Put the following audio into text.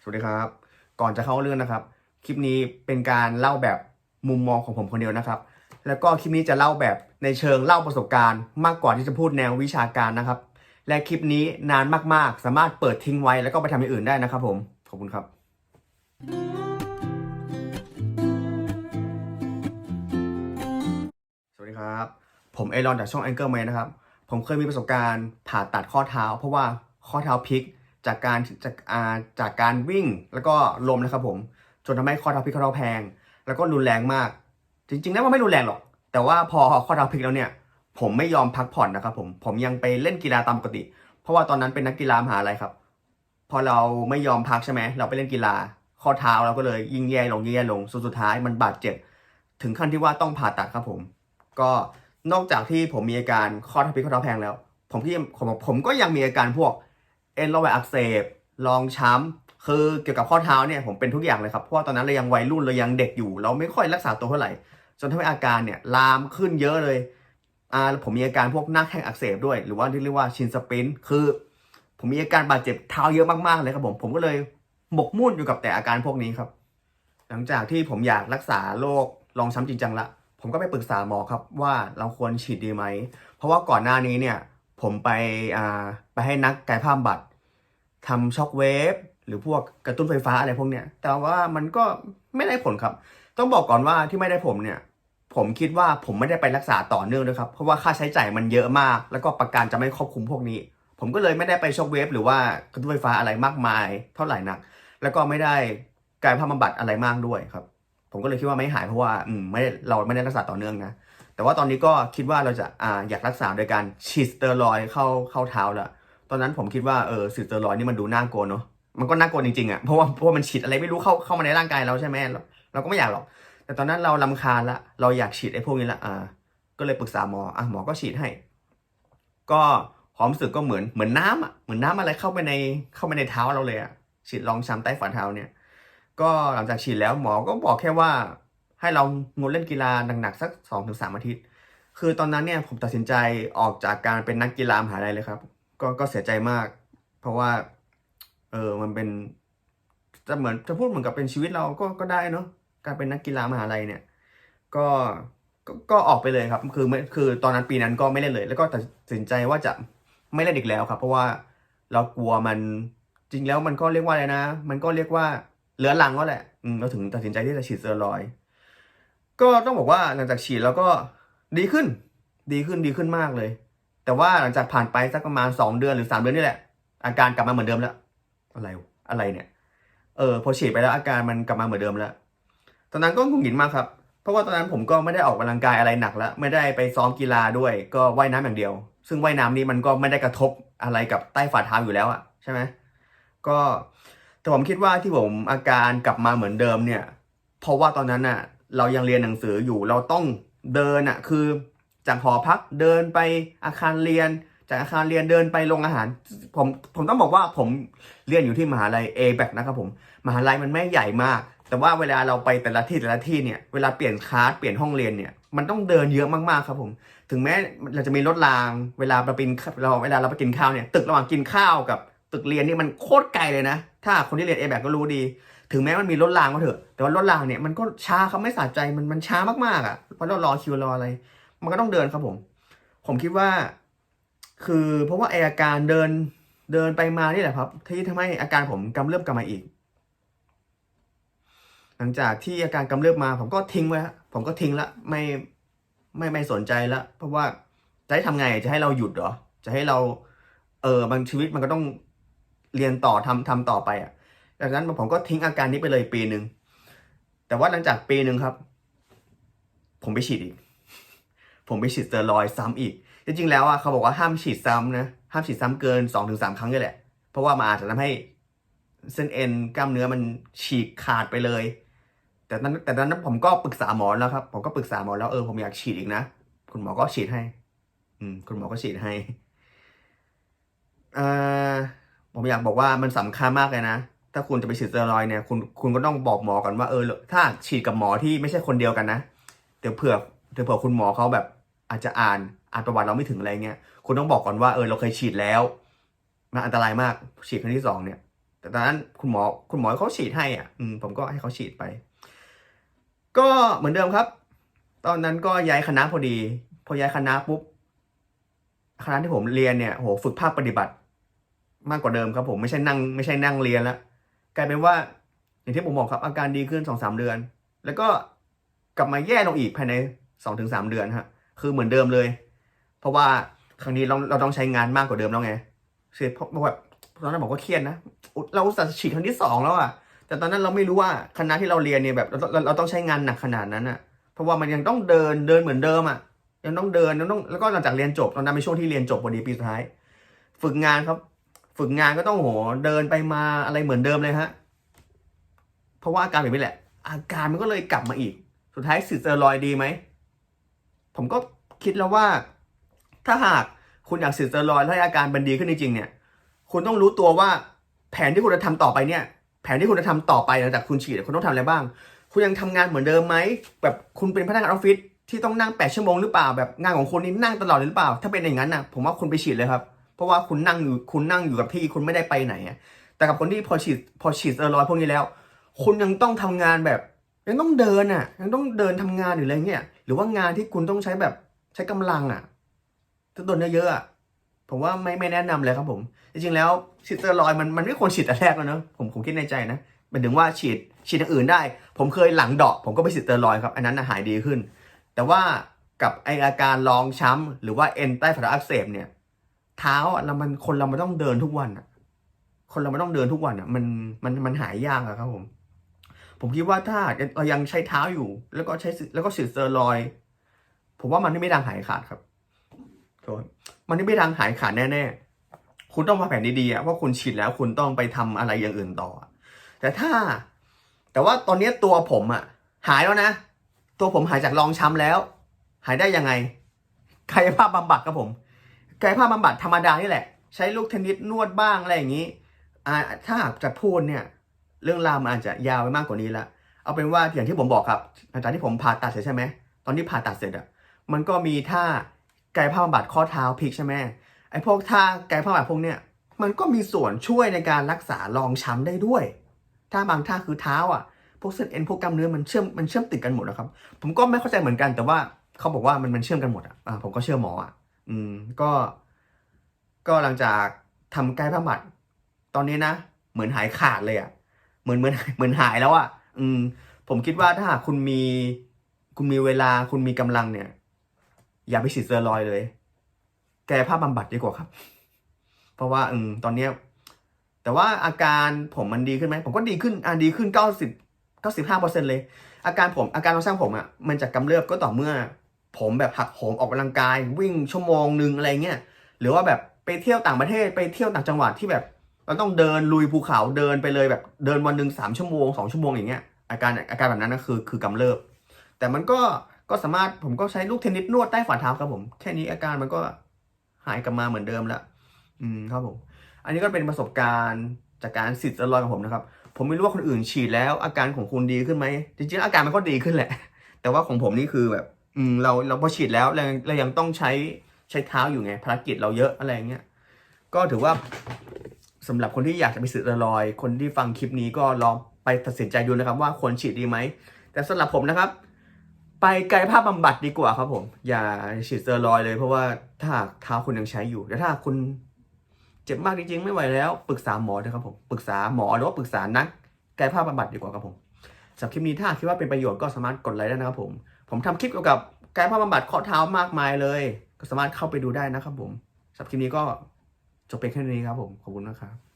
สวัสดีครับ ก่อนจะเข้าเรื่องนะครับ คลิปนี้เป็นการเล่าแบบมุมมองของผมคนเดียวนะครับ แล้วก็คลิปนี้จะเล่าแบบในเชิงเล่าประสบการณ์ มากกว่าที่จะพูดแนววิชาการนะครับ และคลิปนี้นานมากๆ สามารถเปิดทิ้งไว้แล้วก็ไปทำอย่างอื่นได้นะครับ ผม ขอบคุณครับ สวัสดีครับ ผมเอรอนจากช่อง Anchor Man นะครับ ผมเคยมีประสบการณ์ผ่าตัดข้อเท้า เพราะว่าข้อเท้าพลิก จากการจากอาจากการวิ่งแล้วก็ลมนะครับผม จนทำให้ข้อเท้าพลิกข้อเท้าแพง แล้วก็รุนแรงมาก จริงๆแล้วมันไม่รุนแรงหรอก แต่ว่าพอข้อเท้าพลิกแล้วเนี่ย ผมไม่ยอมพักผ่อนนะครับผม ผมยังไปเล่นกีฬาตามปกติ เพราะว่าตอนนั้นเป็นนักกีฬามหาลัยครับ พอเราไม่ยอมพักใช่ไหม เราไปเล่นกีฬา ข้อเท้าเราก็เลยยิ่งแย่ลงยิงแย่ลง สุดสุดท้ายมันบาดเจ็บ ถึงขั้นที่ว่าต้องผ่าตัดครับผม ก็นอกจากที่ผมมีอาการข้อเท้าพลิกข้อเท้าแพงแล้ว ผมที่ผมผมก็ยังมีอาการพวก เอ็นรอยอักเสบรองช้ำคือเกี่ยวกับข้อเท้าเนี่ยผมเป็นทุกอย่างเลยครับเพราะตอนนั้นเรายังวัยรุ่นเรายังเด็กอยู่ เราไม่ค่อยรักษาตัวเท่าไหร่จนทำให้อาการเนี่ยลามขึ้นเยอะเลยอ่าผมมีอาการพวกหน้าแข้งอักเสบด้วย หรือว่าที่เรียกว่าชินสปินคือ ผมมีอาการบาดเจ็บเท้าเยอะมากๆเลยครับผมผมก็เลยหมกมุ่นอยู่กับแต่อาการพวกนี้ครับ หลังจากที่ผมอยากรักษาโรครองช้ำจริงจังละผมก็ไปปรึกษาหมอครับว่าเราควรฉีดดีไหม เพราะว่าก่อนหน้านี้เนี่ย ผมไปอ่าไปให้นักกายภาพบำบัด ทำช็อคเวฟหรือพวกกระตุ้นไฟฟ้าอะไรพวกเนี้ยแต่ว่ามันก็ไม่ได้ผลครับ ต้องบอกก่อนว่าที่ไม่ได้ผลเนี่ย ผมคิดว่าผมไม่ได้ไปรักษาต่อเนื่องด้วยครับเพราะว่าค่าใช้จ่ายมันเยอะมาก แล้วก็ประกันจะไม่ครอบคลุมพวกนี้ ผมก็เลยไม่ได้ไปช็อคเวฟหรือว่ากระตุ้นไฟฟ้าอะไรมากมาย เท่าไหร่นัก แล้วก็ไม่ได้กายภาพบำบัดอะไรมากด้วยครับ ผมก็เลยคิดว่าไม่หายเพราะว่าอืมไม่ได้เราไม่ได้รักษาต่อเนื่องนะแต่ว่าตอนนี้ก็คิดว่าเราจะอ่าอยากรักษาโดยการฉีดสเตียรอยเข้าเข้าเท้าแล้ว ตอนนั้นผมคิดว่าเออฉีดสเตียรอยนี่มันดูน่ากลัวเนาะมันก็น่ากลัวจริงๆอะ่ะเพราะว่าเพราะว่ามันฉีดอะไรไม่รู้เข้าเข้ามาในร่างกายเราใช่ไหมเราเราก็ไม่อยากหรอก แต่ตอนนั้นเราลำคาญละเราอยากฉีดไอ้พวกนี้ละอ่าก็เลยปรึกษาหมออะหมอก็ฉีดให้ ก็ความรู้สึกก็เหมือนเหมือนน้ำอะเหมือนน้ำอะไรเข้าไปในเข้าไปในเท้าเราเลยอะฉีดรองช้ำใต้ฝ่าเท้าเนี่ย ก็หลังจากฉีดแล้วหมอก็บอกแค่ว่าให้เรางดเล่นกีฬาหนักๆสักสองถึงสามอาทิตย์ คือตอนนั้นเนี่ยผมตัดสินใจออกจากการเป็นนักกีฬามหาลัยเลยครับ ก็ก็เสียใจมาก เพราะว่า เออมันเป็นจะเหมือนจะพูดเหมือนกับเป็นชีวิตเราก็ก็ได้เนาะการเป็นนักกีฬามหาลัยเนี่ยก็ก็ก็ออกไปเลยครับ คือไม่คือตอนนั้นปีนั้นก็ไม่เล่นเลย แล้วก็ตัดสินใจว่าจะไม่เล่นอีกแล้วครับ เพราะว่าเรากลัวมันจริงแล้วมันก็เรียกว่าอะไรนะ มันก็เรียกว่าเหลือหลังก็แหละอืมเราถึงตัดสินใจที่จะฉีดสเตียรอย ก็ต้องบอกว่าหลังจากฉีดแล้วก็ดีขึ้น ดีขึ้นดีขึ้นมากเลย แต่ว่าหลังจากผ่านไปสักประมาณสองเดือนหรือสามเดือนนี่แหละ อาการกลับมาเหมือนเดิมแล้ว อะไรอะไรเนี่ย เออพอฉีดไปแล้วอาการมันกลับมาเหมือนเดิมแล้ว ตอนนั้นก็หงุดหงิดมากครับ เพราะว่าตอนนั้นผมก็ไม่ได้ออกกำลังกายอะไรหนักแล้ว ไม่ได้ไปซ้อมกีฬาด้วย ก็ว่ายน้ำอย่างเดียว ซึ่งว่ายน้ำนี้มันก็ไม่ได้กระทบอะไรกับใต้ฝ่าเท้าอยู่แล้วอะใช่ไหมก็แต่ผมคิดว่าที่ผมอาการกลับมาเหมือนเดิมเนี่ย เพราะว่าตอนนั้นน่ะ เรายังเรียนหนังสืออยู่เราต้องเดินอะคือ จากหอพักเดินไปอาคารเรียน จากอาคารเรียนเดินไปโรงอาหาร ผมผมต้องบอกว่าผมเรียนอยู่ที่มหาลัย a b a c นะครับผมมหาลัยมันไม่ใหญ่มาก แต่ว่าเวลาเราไปแต่ละที่แต่ละที่เนี่ยเวลาเปลี่ยนคลาสเปลี่ยนห้องเรียนเนี่ยมันต้องเดินเยอะมากๆครับผมถึงแม้เราจะมีรถรางเวลาเราเป็นเราเวลาเราไปกินข้าวเนี่ยตึกระหว่างกินข้าวกับตึกเรียนนี่มันโคตรไกลเลยนะ ถ้าคนที่เรียน a b a c ก็รู้ดีถึงแม้มันมีรถรางก็เถอะ แต่ว่ารถรางเนี่ยมันก็ช้าครับไม่สะใจมันมันช้ามากๆอะเพราะเรารอคิวรออะไร มันก็ต้องเดินครับผม ผมคิดว่า คือเพราะว่าไออาการเดินเดินไปมานี่แหละครับ ที่ทำให้อาการผมกำเริบกลับมาอีก หลังจากที่อาการกำเริบมา ผมก็ทิ้งไว้ผมก็ทิ้งละไม่ไม่ไม่สนใจละเพราะว่าจะให้ทำไงจะให้เราหยุดเหรอจะให้เรา เออบางชีวิตมันก็ต้องเรียนต่อทำทำต่อไปอะดังนั้นผมก็ทิ้งอาการนี้ไปเลยปีหนึ่งแต่ว่าหลังจากปีหนึ่งครับ ผมไปฉีดอีก ผมไปฉีดสเตียรอยซ้ำอีก จริงๆแล้วอะเขาบอกว่าห้ามฉีดซ้ำนะห้ามฉีดซ้ำเกินสองถึงสามครั้งนี่แหละ เพราะว่ามันอาจจะทำให้เส้นเอ็นกล้ามเนื้อมันฉีกขาดไปเลย แต่ตอนนั้นแต่นั้นผมก็ปรึกษาหมอแล้วครับ ผมก็ปรึกษาหมอแล้วเออผมอยากฉีดอีกนะคุณหมอก็ฉีดให้ อืม คุณหมอก็ฉีดให้อ่าผมอยากบอกว่ามันสำคัญมากเลยนะ ถ้าคุณจะไปฉีดสเตียรอยเนี่ย คุณคุณก็ต้องบอกหมอก่อนว่าเออ ถ้าฉีดกับหมอที่ไม่ใช่คนเดียวกันนะ เดี๋ยวเผื่อเดี๋ยวเผื่อคุณหมอเขาแบบ อาจจะอ่านอ่านประวัติเราไม่ถึงอะไรเงี้ยคุณต้องบอกก่อนว่าเออเราเคยฉีดแล้วมันอันตรายมากฉีดครั้งที่สองเนี่ยแต่ตอนนั้นคุณหมอคุณหมอเขาฉีดให้อะอืมผมก็ให้เขาฉีดไป ก็เหมือนเดิมครับ ตอนนั้นก็ย้ายคณะพอดี พอย้ายคณะปุ๊บคณะที่ผมเรียนเนี่ยโหฝึกภาคปฏิบัติ มากกว่าเดิมครับ ผมไม่ใช่นั่ง ไม่ใช่นั่งเรียนล้วกลายเป็นว่า อย่างที่ผมบอกครับอาการดีขึ้นสองสามเดือน แล้วก็กลับมาแย่ลงอีกภายในสองถึงสามเดือนฮะ คือเหมือนเดิมเลย เพราะว่าครั้งนี้เราเราต้องใช้งานมากกว่าเดิมแล้วไงคือเพราะเพราะแบบตอนนั้นบอกว่าเครียดนะ เราอุตส่าห์ฉีดครั้งที่สองแล้วอะแต่ตอนนั้นเราไม่รู้ว่าคณะที่เราเรียนเนี่ยแบบเราเราเราต้องใช้งานหนักขนาดนั้นอะเพราะว่ามันยังต้องเดินเดินเหมือนเดิมอะยังต้องเดินยังต้องแล้วก็หลังจากเรียนจบตอนนั้นเป็นช่วงที่เรียนจบพอดีปีสุดท้าย ฝึกงานครับ ฝึกงานก็ต้องโหเดินไปมาอะไรเหมือนเดิมเลยฮะ เพราะว่าอาการแบบนี้แหละ อาการมันก็เลยกลับมาอีก สุดท้ายสิสเตอรอยดีไหม ผมก็คิดแล้วว่า ถ้าหากคุณอยากสิสเตอรอยด์แล้วให้อาการมันดีขึ้นจริงๆเนี่ยคุณต้องรู้ตัวว่าแผนที่คุณจะทำต่อไปเนี่ย แผนที่คุณจะทำต่อไปหลังจากคุณฉีดคุณต้องทำอะไรบ้าง คุณยังทำงานเหมือนเดิมไหมแบบคุณเป็นพนักงานออฟฟิศที่ต้องนั่งแปดชั่วโมงหรือเปล่าแบบงานของคุณนี่นั่งตลอดหรือเปล่า ถ้าเป็นอย่างนั้นนะผมว่าคุณไปฉีดเลยครับ เพราะว่าคุณนั่งอยู่คุณนั่งอยู่กับที่คุณไม่ได้ไปไหนแต่กับคนที่พอฉีดพอฉีดสเตียรอยพวกนี้แล้ว คุณยังต้องทำงานแบบ ยังต้องเดินอะยังต้องเดินทำงานหรืออะไรเงี้ยหรือว่างานที่คุณต้องใช้แบบใช้กำลังอะถ้าโดนเยอะๆอะผมว่าไม่ไม่แนะนำเลยครับผม จริงๆแล้วฉีดสเตียรอยมันมันไม่ควรฉีดแต่แรกแล้วเนอะผมผมคิดในใจนะหมายถึงว่าฉีดฉีดอย่างอื่นได้ ผมเคยหลังเดาะผมก็ไปฉีดสเตียรอยครับ อันนั้นนะหายดีขึ้น แต่ว่ากับไออาการรองช้ำหรือว่าเอ็นใต้ฝ่าเท้าอักเสบเนี่ย เท้าเรามันคนเรามันต้องเดินทุกวันอะ คนเรามันต้องเดินทุกวันอะ มันมันมันหายยากอะครับผม ผมคิดว่าถ้าเรายังใช้เท้าอยู่ แล้วก็ใช้แล้วก็ฉีดสเตียรอย ผมว่ามันไม่มีทางหายขาดครับโทษมันไม่มีทางหายขาดแน่ๆ คุณต้องมาแผนดีๆว่าคุณฉีดแล้วคุณต้องไปทำอะไรอย่างอื่นต่อ แต่ถ้า แต่ว่าตอนนี้ตัวผมอะหายแล้วนะ ตัวผมหายจากรองช้ำแล้ว หายได้ยังไงกายภาพบำบัดครับผมกายภาพบำบัดธรรมดานี่แหละ ใช้ลูกเทนนิสนวดบ้างอะไรอย่างนี้อ่าถ้าหากจะพูดเนี่ย เรื่องราวมันอาจจะยาวไปมากกว่านี้ละเอาเป็นว่าอย่างที่ผมบอกครับหลังจากที่ผมผ่าตัดเสร็จใช่ไหมตอนที่ผ่าตัดเสร็จอะมันก็มีท่ากายภาพบำบัดข้อเท้าพลิกใช่ไหมไอ้พวกท่ากายภาพบำบัดพวกเนี้ยมันก็มีส่วนช่วยในการรักษารองช้ำได้ด้วย ถ้าบางท่าคือเท้าอะ พวกเส้นเอ็นพวกกล้ามเนื้อมันเชื่อมมันเชื่อมติดกันหมดนะครับ ผมก็ไม่เข้าใจเหมือนกัน แต่ว่าเขาบอกว่ามันมันเชื่อมกันหมดอะผมก็เชื่อหมออะ อืม ก็ ก็หลังจากทำกายภาพบำบัดตอนนี้นะ เหมือนหายขาดเลยอะ เหมือนเหมือนเหมือนหายแล้วอะ อืม ผมคิดว่าถ้าหากคุณมี คุณมีเวลาคุณมีกำลังเนี่ย อย่าไปฉีดสเตียรอยเลย แกายภาพบำบัดดีกว่าครับ เพราะว่าอืมตอนเนี้ยแต่ว่าอาการผมมันดีขึ้นไหมผมก็ดีขึ้นอ่าดีขึ้นเก้าสิบเก้าสิบห้าเปอร์เซ็นเลย อาการผมอาการเราสร้างผมอะมันจะกำเริบก็ต่อเมื่อ ผมแบบหักโหมออกกำลังกาย วิ่งชั่วโมงหนึ่งอะไรเงี้ยหรือว่าแบบไปเที่ยวต่างประเทศไปเที่ยวต่างจังหวัดที่แบบ เราต้องเดินลุยภูเขาเดินไปเลยแบบเดินวันหนึ่งสามชั่วโมงสองชั่วโมงอย่างเงี้ยอาการอาการแบบนั้นก็คือคือกำเริบแต่มันก็ก็สามารถผมก็ใช้ลูกเทนนิสนวดใต้ฝ่าเท้าครับผม แค่นี้อาการมันก็หายกลับมาเหมือนเดิมแล้วอืมครับผม อันนี้ก็เป็นประสบการณ์จากการฉีดสเตียรอยด์ของผมนะครับ ผมไม่รู้ว่าคนอื่นฉีดแล้ว อาการของคุณดีขึ้นไหมจริงๆอาการมันก็ดีขึ้นแหละ แต่ว่าของผมนี่คือแบบ อืมเราเราพอฉีดแล้วเราเรายังต้องใช้ใช้เท้าอยู่ไงภารกิจเราเยอะอะไรเงี้ยก็ถือว่า สำหรับคนที่อยากจะไปฉีดสเตียรอย คนที่ฟังคลิปนี้ก็ลองไปตัดสินใจดูนะครับ ว่าควรฉีดดีไหม แต่สำหรับผมนะครับ ไปกายภาพบำบัดดีกว่าครับผม อย่าฉีดเตียรอยเลย เพราะว่าถ้าเท้าคุณยังใช้อยู่แต่ถ้าคุณเจ็บมากจริงๆไม่ไหวแล้วปรึกษาหมอนะครับผมปรึกษาหมอหรือว่าปรึกษานักกายภาพบำบัดดีกว่าครับผมสำหรับคลิปนี้ถ้าคิดว่าเป็นประโยชน์ก็สามารถกดไลค์ได้นะครับผม ผมทำคลิปเกี่ยวกับกายภาพบำบัดข้อเท้ามากมายเลย ก็สามารถเข้าไปดูได้นะครับผมสำหรับคลิปนี้ก็ จบเป็นแค่นี้ครับผม ขอบคุณนะครับ